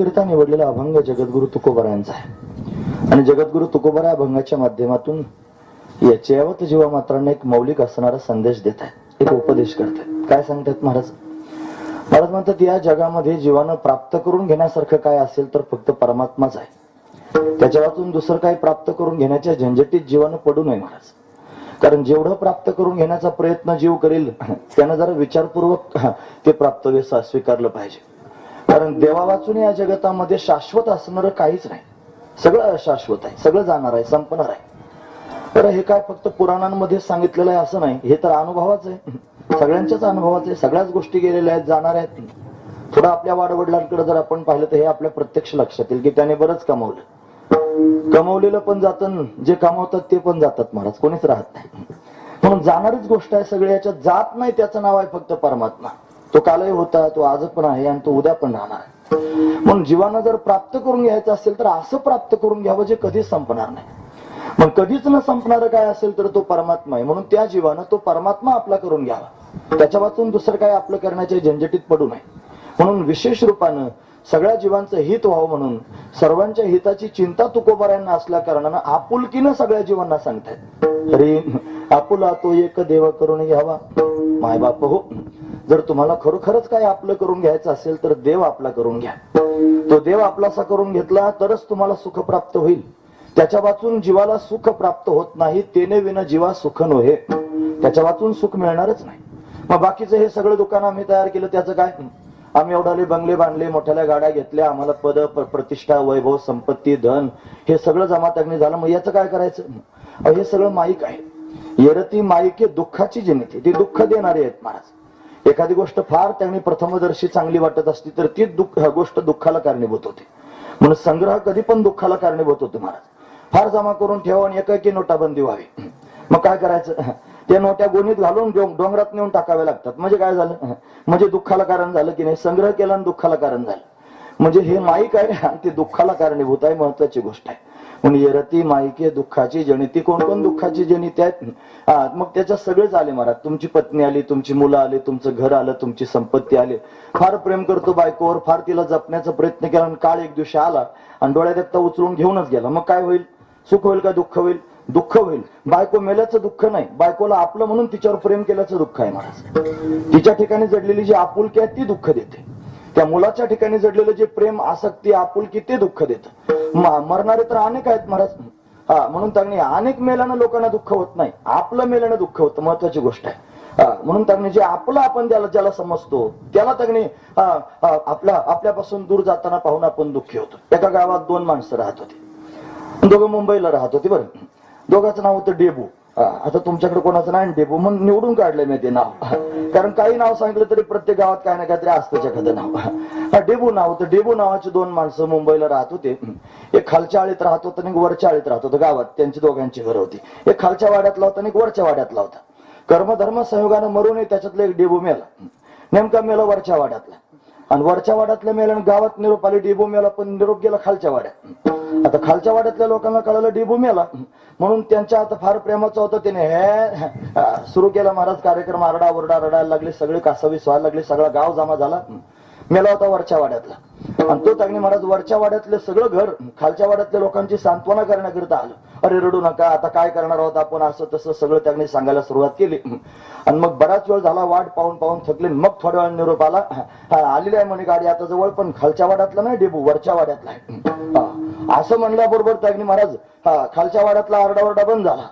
करिता निवडलेला अभंग जगद्गुरु तुकोबरायांचा आहे. आणि जगद्गुरु तुकोबरा अभंगाच्या माध्यमातून याच्यावत जीवा मात्रांना एक मौलिक असणारा संदेश देत आहेत. एक उपदेश करतात काय सांगतात महाराज? महाराज म्हणतात या जगामध्ये जीवानं प्राप्त करून घेण्यासारखं काय असेल तर फक्त परमात्माच आहे. त्याच्यातून दुसरं काही प्राप्त करून घेण्याच्या झंझटीत जीवानं पडू नये महाराज. कारण जेवढं प्राप्त करून घेण्याचा प्रयत्न जीव करेल त्यानं जरा विचारपूर्वक ते प्राप्तव्य स्वीकारलं पाहिजे. कारण देवा वाचून या जगतामध्ये शाश्वत असणार काहीच नाही. सगळं अशाश्वत आहे. सगळं जाणार आहे. संपणार आहे. तर हे काय फक्त पुराणांमध्ये सांगितलेलं आहे असं नाही. हे तर अनुभवाच आहे. सगळ्यांच्याच अनुभवाच आहे. सगळ्याच गोष्टी गेलेल्या आहेत. जाणार आहेत थोडं आपल्या वाडवडिलांकडे जर आपण पाहिलं तर हे आपल्या प्रत्यक्ष लक्षात येईल की त्याने बरंच कमवलं. कमवलेलं पण जात जे कमावतात ते पण जातात महाराज. कोणीच राहत नाही. म्हणून जाणारीच गोष्ट आहे सगळ्याच्या जात नाही त्याचं नाव आहे फक्त परमात्मा. तो कालही होता तो आज पण आहे आणि तो उद्या पण राहणार आहे. म्हणून जीवानं जर प्राप्त करून घ्यायचं असेल तर असं प्राप्त करून घ्यावं जे कधीच संपणार नाही. मग कधीच न संपणार काय असेल तर तो परमात्मा आहे. म्हणून त्या जीवानं तो परमात्मा आपला करून घ्यावा. त्याच्या वाचून दुसरं काय आपलं करण्याच्या झंझटीत पडू नये. म्हणून विशेष रूपानं सगळ्या जीवांचं हित व्हावं म्हणून सर्वांच्या हिताची चिंता तुकोबाऱ्यांना असल्या कारणानं आपुलकीनं सगळ्या जीवांना सांगतायत. अरे आपुला तो एक देव करून घ्यावा. माय बाप हो. जर तुम्हाला खरोखरच काय आपलं करून घ्यायचं असेल तर देव आपला करून घ्या. तो देव आपलासा करून घेतला तरच तुम्हाला सुख प्राप्त होईल. त्याच्या वाचून जीवाला सुख प्राप्त होत नाही तेने विना जीवा सुख नव्हे. त्याच्या वाचून सुख मिळणारच नाही. मग बाकीचं हे सगळं दुकान आम्ही तयार केलं त्याचं काय? आम्ही एवढाले बंगले बांधले मोठ्याल्या गाड्या घेतल्या आम्हाला पद प्रतिष्ठा वैभव संपत्ती धन हे सगळं जमातगणी झालं. मग याचं काय करायचं? हे सगळं माईक आहे. येरती माईके दुःखाची जनिती ती दुःख देणारी आहेत महाराज. एखादी गोष्ट फार त्यांनी प्रथमदर्शी चांगली वाटत असती तर ती दुःख गोष्ट दुःखाला कारणीभूत होते. म्हणून संग्रह कधी पण दुःखाला कारणीभूत होतो महाराज. फार जमा करून ठेवा आणि एकाएकी नोटाबंदी व्हावी. मग काय करायचं? त्या नोट्या गोणीत घालून डोंगरात नेऊन टाकाव्या लागतात. म्हणजे काय झालं? म्हणजे दुःखाला कारण झालं की नाही? संग्रह केला आणि दुःखाला कारण झालं. म्हणजे हे माईक आहे आणि ते दुःखाला कारणीभूत आहे महत्वाची गोष्ट आहे. म्हणून यरती माईके दुःखाची जनिती कोण कोण दुःखाची जनिती आहेत हा, मग त्याच्यात सगळेच आले महाराज. तुमची पत्नी आली तुमची मुलं आले तुमचं घर आलं तुमची संपत्ती आली. फार प्रेम करतो बायकोवर फार तिला जपण्याचा प्रयत्न केला आणि काळ एक दिवशी आला आणि डोळ्यात एकदा उचलून घेऊनच गेला. मग काय होईल? सुख होईल का दुःख होईल? दुःख होईल. बायको मेल्याचं दुःख नाही. बायकोला आपलं म्हणून तिच्यावर प्रेम केल्याचं दुःख आहे महाराज. तिच्या ठिकाणी जडलेली जी आपुलकी आहे ती दुःख देते. त्या मुलाच्या ठिकाणी जडलेलं जे प्रेम आसक्ती आपुलकी ते दुःख देतं. मरणारे तर अनेक आहेत महाराज. हा म्हणून त्यांनी अनेक मेल्यानं लोकांना दुःख होत नाही. आपलं मेल्यानं दुःख होतं महत्वाची गोष्ट आहे. म्हणून त्यांनी जे आपलं आपण त्याला ज्याला समजतो त्याला त्यांनी आपल्या आपल्यापासून दूर जाताना पाहून आपण दुःखी होतो. एका गावात दोन माणसं राहत होती. दोघं मुंबईला राहत होती बरं. दोघांचं नाव होतं डेबू. आता तुमच्याकडे कोणाचं नाही डेबो म्हणून निवडून काढलंय मी ते नाव. कारण काही नाव सांगितलं तरी प्रत्येक गावात काही ना काहीतरी असतं एखादं नाव. डेबू नाव होतं. डेबू नावाचे दोन माणसं मुंबईला राहत होते. एक खालच्या आळीत राहत होतं आणि वरच्या आळीत राहत होतं गावात. त्यांची दोघांची घर होती. एक खालच्या वाड्यातला होता आणि एक वरच्या वाड्यातला होता. कर्मधर्म संयोगानं मरून त्याच्यातला एक डेबू मेला. नेमका मेला वरच्या वाड्यातला. आणि वरच्या वाड्यातल्या आणि गावात निरोप आली डेबू मेला पण निरोप गेला खालच्या वाड्यात. आता खालच्या वाड्यातल्या लोकांना कळालं डिबू मेला म्हणून त्यांच्या आता फार प्रेमाचं होतं त्याने हे सुरू केला महाराज कार्यक्रम आरडा ओरडा रडायला लागले सगळे कासावीस व्हायला लागले सगळा गाव जमा झाला. मेला होता वरच्या वाड्यातला. आणि तो तागणी महाराज वरच्या वाड्यातले सगळं घर खालच्या वाड्यातल्या लोकांची सांत्वना करण्याकरिता आलं. अरे रडू नका आता काय करणार आहोत आपण? असं तसं सगळं त्याने सांगायला सुरुवात केली. आणि मग बराच वेळ झाला वाट पाहून पाहून थकले. मग थोड्या वेळ निरोप आला. आलेली आहे म्हणे गाडी आता जवळ पण खालच्या वाड्यातला नाही डेबू वरच्या वाड्यातला आहे. असं म्हणल्याबरोबर त्यांनी महाराज हा खालच्या वाड्यातला आरडाओरडा बंद झाला.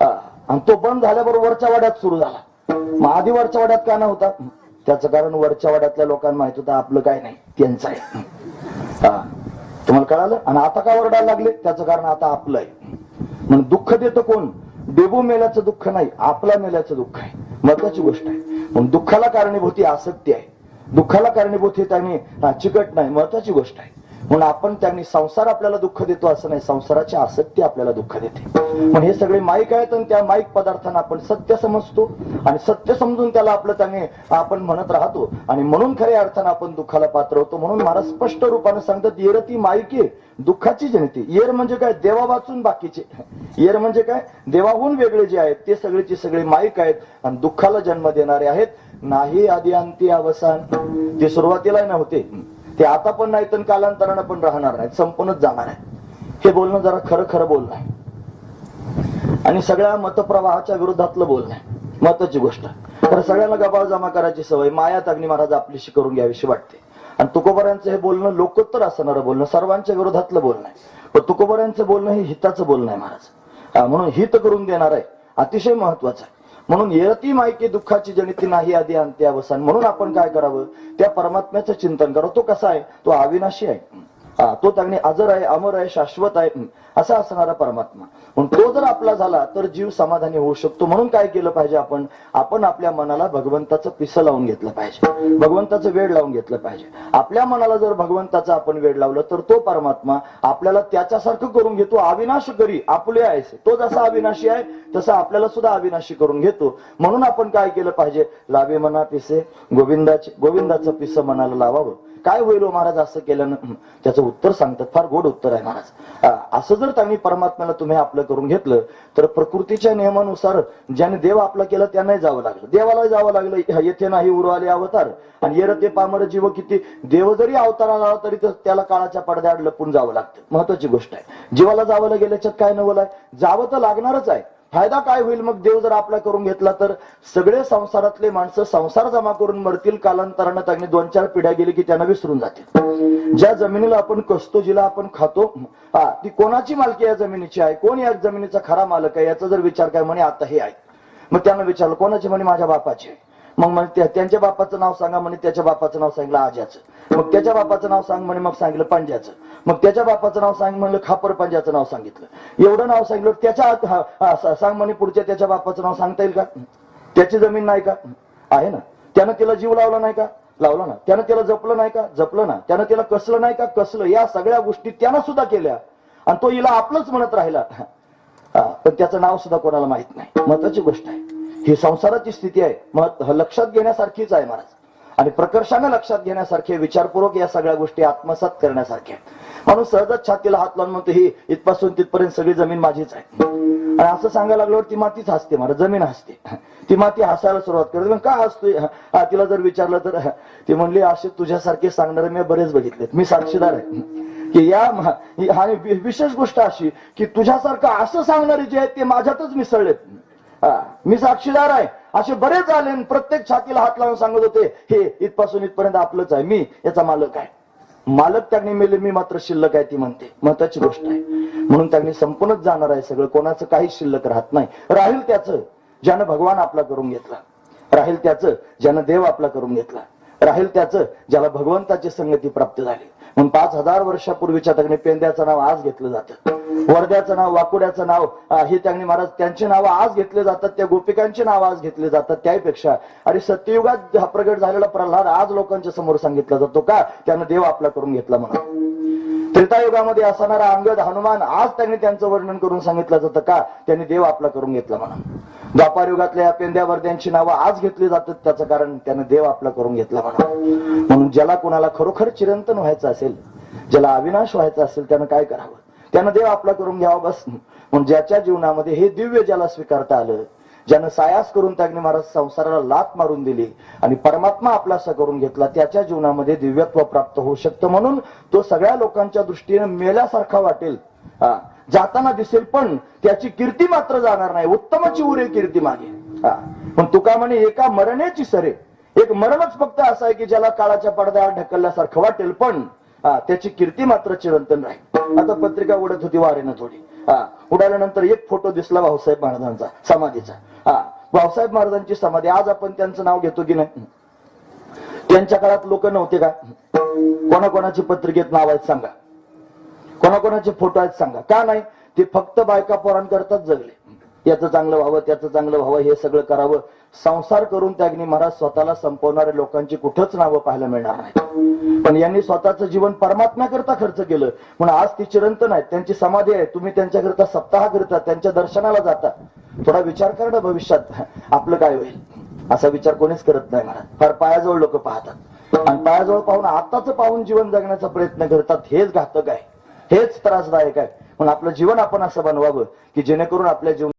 हा, आणि तो बंद झाल्याबरोबर वरच्या वाड्यात सुरू झाला. मग आधी वरच्या वाड्यात का नव्हता? त्याचं कारण वरच्या वाड्यातल्या लोकांना माहीत होतं आपलं काय नाही त्यांचं आहे. हा तुम्हाला कळालं? आणि आता का ओरडायला लागले? त्याचं कारण आता आपलं आहे. म्हणून दुःख देतो कोण? डेबू मेल्याचं दुःख नाही आपला मेल्याचं दुःख आहे. महत्वाची गोष्ट आहे. म्हणून दुःखाला कारणीभूती आसक्ती आहे. दुःखाला कारणीभूत हे त्यांनी चिकट नाही. महत्वाची गोष्ट आहे. म्हणून आपण त्यांनी संसार आपल्याला दुःख देतो असं नाही संसाराची आसक्ती आपल्याला दुःख देते. पण हे सगळे माईक आहेत आणि त्या माईक पदार्थांना आपण सत्य समजतो आणि सत्य समजून त्याला आपलं त्याने आपण म्हणत राहतो आणि म्हणून खऱ्या अर्थानं आपण दुःखाला पात्र होतो. म्हणून महाराज स्पष्ट रूपाने सांगतात येरती माईके दुःखाची जनते. येर म्हणजे काय? देवा वाचून बाकीचे. येर म्हणजे काय? देवाहून वेगळे जे आहेत ते सगळेचे सगळे माईक आहेत आणि दुःखाला जन्म देणारे आहेत. नाही आधी अंती अवसान. ते सुरुवातीला नव्हते ते आता पण नाही तर कालांतरानं पण राहणार नाही संपूनच जाणार आहे हे बोलणं जरा खरं खरं बोलणं आहे. आणि सगळ्या मतप्रवाहाच्या विरोधातलं बोलणं आहे. महत्वाची गोष्ट. तर सगळ्यांना गबाळ जमा करायची सवय. मायात अग्नी महाराज आपलीशी करून घ्यावीशी वाटते. आणि तुकोबऱ्यांचं हे बोलणं लोकोत्तर असणारं बोलणं सर्वांच्या विरोधातलं बोलणं आहे. पण तुकोबऱ्यांचं बोलणं हे हिताचं बोलणं आहे महाराज. म्हणून हित करून देणार आहे अतिशय महत्वाचं आहे. म्हणून येती मायकी दुःखाची जनिती नाही आधी अंत्यावसान म्हणून आपण काय करावं? त्या परमात्म्याचं चिंतन करावं तो कसा आहे? तो अविनाशी आहे. तो त्याने अजर आहे अमर आहे शाश्वत आहे असा असणारा परमात्मा. म्हणून तो जर आपला झाला तर जीव समाधानी होऊ शकतो. म्हणून काय केलं पाहिजे आपण? आपण आपल्या मनाला भगवंताचं पिसं लावून घेतलं पाहिजे. भगवंताचं वेळ लावून घेतलं पाहिजे. आपल्या मनाला जर भगवंताचा आपण वेळ लावलं तर तो परमात्मा आपल्याला त्याच्यासारखं करून घेतो. अविनाश करी आपले आहे तो जसा अविनाशी आहे तसा आपल्याला सुद्धा अविनाशी करून घेतो. म्हणून आपण काय केलं पाहिजे? लावे मना पिसे. गोविंदाचे गोविंदाचं पिसं मनाला लावावं. काय होईल महाराज असं केल्यानं त्याचं उत्तर सांगतात. फार गोड उत्तर आहे महाराज. असं जर त्यांनी परमात्म्याला तुम्ही आपलं करून घेतलं तर प्रकृतीच्या नियमानुसार ज्याने देव आपला केला त्यांनाही जावं लागलं. देवाला जावं लागलं. येथे नाही उरवाले अवतार. आणि येर ते पामर जीव किती देव जरी अवताराला आला तरी त्याला काळाच्या पडद्याआड लपून जावं लागतं. महत्वाची गोष्ट आहे. जीवाला जावं गेल्याच्यात काय नवल आहे? जावं तर लागणारच आहे. फायदा काय होईल? मग देव जर आपला करून घेतला तर सगळे संसारातले माणसं संसार जमा करून मरतील कालांतरानं त्यांनी दोन चार पिढ्या गेली की त्यांना विसरून जातील. ज्या जमिनीला आपण कसतो जिला आपण खातो हा ती कोणाची मालकी या जमिनीची? आहे. कोण या जमिनीचा खरा मालक आहे? याचा जर विचार काय म्हणे आता हे आहे. मग त्यांना विचारलं कोणाची म्हणे? माझ्या बापाची आहे. मग म्हणे त्यांच्या बापाचं नाव सांगा म्हणे त्याच्या बापाचं नाव सांगितलं आज्याचं. मग त्याच्या बापाचं नाव सांग म्हणे मग सांगितलं पंजाचं. मग त्याच्या बापाचं नाव सांग म्हणलं खापर पंजाचं नाव सांगितलं. एवढं नाव सांगितलं त्याच्या सांग म्हणे पुढच्या त्याच्या बापाचं नाव सांगता येईल का? त्याची जमीन नाही का? आहे ना? त्यानं तिला जीव लावला नाही का? लावला ना. त्यानं त्याला जपलं नाही का? जपलं ना. त्यानं तिला कसलं नाही का? कसलं. या सगळ्या गोष्टी त्यानं सुद्धा केल्या. आणि तो हिला आपलंच म्हणत राहिला. हा, पण त्याचं नाव सुद्धा कोणाला माहीत नाही. महत्वाची गोष्ट आहे. ही संसाराची स्थिती आहे. मग लक्षात घेण्यासारखीच आहे महाराज. आणि प्रकर्षाने लक्षात घेण्यासारखे विचारपूर्वक या सगळ्या गोष्टी आत्मसात करण्यासारख्या म्हणून सहजच छातीला हात लावून म्हणतो ही इथपासून तिथपर्यंत सगळी जमीन माझीच आहे. आणि असं सांगायला लागल्यावर ती मातीच हसते मला जमीन हसते. ती माती हसायला सुरुवात करते. मग का हसतोय? हा, तिला जर विचारलं तर ती म्हणली असे तुझ्यासारखे सांगणारे मी बरेच बघितलेत. मी साक्षीदार आहे. की या आणि विशेष गोष्ट अशी की तुझ्यासारखं असं सांगणारे जे आहेत ते माझ्यातच मिसळलेत. मी साक्षीदार आहे. असे बरेच आले प्रत्येक छातीला हात लावून सांगत होते हे इथपासून इथपर्यंत आपलंच आहे. मी याचा मालक आहे. मालक त्यांनी मेले मी मात्र शिल्लक आहे ती म्हणते. महत्वाची गोष्ट आहे. म्हणून त्यांनी संपूर्णच जाणार आहे सगळं. कोणाचं काही शिल्लक राहत नाही. राहील त्याचं ज्यानं भगवान आपला करून घेतला. राहील त्याचं ज्यानं देव आपला करून घेतला. राहील त्याचं ज्याला भगवंताची संगती प्राप्त झाली. म्हणून पाच हजार वर्षापूर्वीच्या त्याने पेंद्याचं नाव आज घेतलं जातं. वर्ध्याचं नाव वाकुड्याचं नाव हे त्यांनी महाराज त्यांची नावं आज घेतले जातात त्या गोपिकांची नावं आज घेतले जातात त्याहीपेक्षा. आणि सत्ययुगात हा प्रगट झालेला प्रल्हाद आज लोकांच्या समोर सांगितला जातो का? त्यानं देव आपला करून घेतला म्हणून. त्रेतायुगामध्ये असणारा अंगद हनुमान आज त्यांनी त्यांचं वर्णन करून सांगितलं जातं का? त्यांनी देव आपला करून घेतला म्हणून. द्वापार युगातल्या पेंद्या वर्ध्यांची नावं आज घेतली जातात त्याचं कारण त्यानं देव आपला करून घेतला म्हणा म्हणून ज्याला कोणाला खरोखर चिरंतन व्हायचं असेल ज्याला अविनाश व्हायचा असेल त्यानं काय करावं? त्यानं देव आपला करून घ्यावा बस म्हणून ज्याच्या जीवनामध्ये हे दिव्य ज्याला स्वीकारता आलं ज्यानं सायास करून त्याने महाराज संसाराला लात मारून दिली आणि परमात्मा आपलासा करून घेतला त्याच्या जीवनामध्ये दिव्यत्व प्राप्त होऊ शकतं म्हणून तो सगळ्या लोकांच्या दृष्टीने मेल्यासारखा वाटेल. हा. जाताना दिसेल पण त्याची कीर्ती मात्र जाणार नाही. उत्तमची उरे कीर्ती मागे. हा. पण तुका म्हणे एका मरणेची सरे. एक मरणच फक्त असं आहे की ज्याला काळाच्या पडद्यावर ढकलल्यासारखं वाटेल पण हा त्याची कीर्ती मात्र चिरंतन राहील. आता पत्रिका उडत होती वारेनं थोडी. हा उडाल्यानंतर एक फोटो दिसला भाऊसाहेब महाराजांचा समाधीचा. हा भाऊसाहेब महाराजांची समाधी. आज आपण त्यांचं नाव घेतो की नाही? त्यांच्या काळात लोक नव्हते का? कोणाकोणाची पत्रिकेत नाव आहेत सांगा. कोणाकोणाचे फोटो आहेत सांगा. का नाही? ते फक्त बायका पोरांकरताच जगले. याचं चांगलं व्हावं त्याचं चांगलं व्हावं हे सगळं करावं संसार करून त्यागनी महाराज स्वतःला संपवणाऱ्या लोकांची कुठंच नावं पाहायला मिळणार नाही पण यांनी स्वतःचं जीवन परमात्म्याकरता खर्च केलं. म्हणून आज ती चिरंतन आहेत त्यांची समाधी आहे. तुम्ही त्यांच्याकरता सप्ताह करता त्यांच्या दर्शनाला जाता. थोडा विचार करणं भविष्यात. आपलं काय होईल? असा विचार कोणीच करत नाही महाराज. फार पायाजवळ लोक पाहतात. आणि पायाजवळ पाहून आताच पाहून जीवन जगण्याचा प्रयत्न करतात. हेच घातक आहे. हेच त्रासदायक आहे. पण आपलं जीवन आपण असं बनवावं की जेणेकरून आपल्या जीवन